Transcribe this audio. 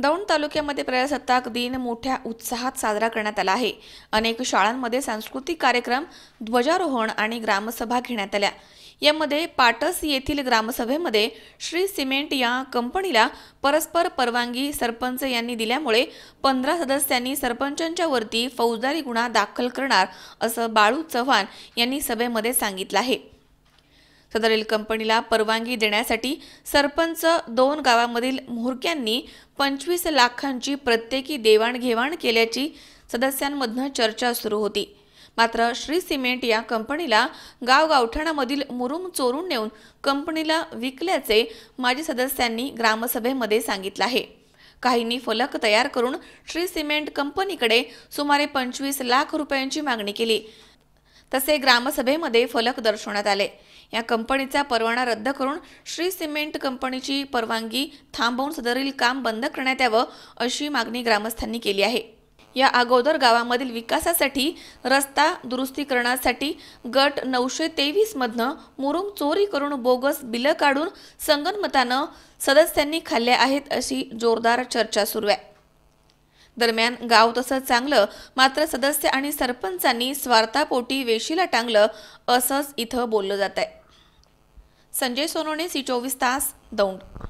दौंड तालुक्यामध्ये प्रजासत्ताक दिन मोठ्या उत्साहात साजरा करण्यात आला आहे. अनेक शाळांमध्ये सांस्कृतिक कार्यक्रम ध्वजारोहण आणि ग्रामसभा घेण्यात आल्या. यामध्ये पाटस येथील ग्रामसभेमध्ये श्री सिमेंट या कंपनीला परस्पर परवानगी सरपंच यांनी दिल्यामुळे पंधरा सदस्यांनी सरपंचांच्या वरती फौजदारी गुन्हा दाखल करणार असं बाळू चव्हाण यांनी सभेमध्ये सांगितलं आहे. सदरील कंपनीला परवानगी देण्यासाठी सरपंच दोन गावामधील म्होरक्यांनी पंचवीस लाखांची प्रत्येकी देवाणघेवाण केल्याची सदस्यांमधनं चर्चा सुरू होती. मात्र श्री सिमेंट या कंपनीला गावगावठाणामधील मुरुम चोरून नेऊन कंपनीला विकल्याचे माजी सदस्यांनी ग्रामसभेमध्ये सांगितलं आहे. काहींनी फलक तयार करून श्री सिमेंट कंपनीकडे सुमारे पंचवीस लाख रुपयांची मागणी केली. तसे ग्रामसभेमध्ये फलक दर्शवण्यात आले. या कंपनीचा परवाना रद्द करून श्री सिमेंट कंपनीची परवानगी थांबवून सदरील काम बंद करण्यात यावं अशी मागणी ग्रामस्थांनी केली आहे. या अगोदर गावामधील विकासासाठी रस्ता दुरुस्तीकरणासाठी गट नऊशे तेवीसमधनं मुरुम चोरी करून बोगस बिलं काढून संगनमतानं सदस्यांनी खाल्ले आहेत अशी जोरदार चर्चा सुरू आहे. दरम्यान गाव तसं चांगलं मात्र सदस्य आणि सरपंचांनी स्वार्थापोटी वेशीला टांगलं असंच इथं बोललं जात आहे संजय सोनोने सी चोवीस तास दौंड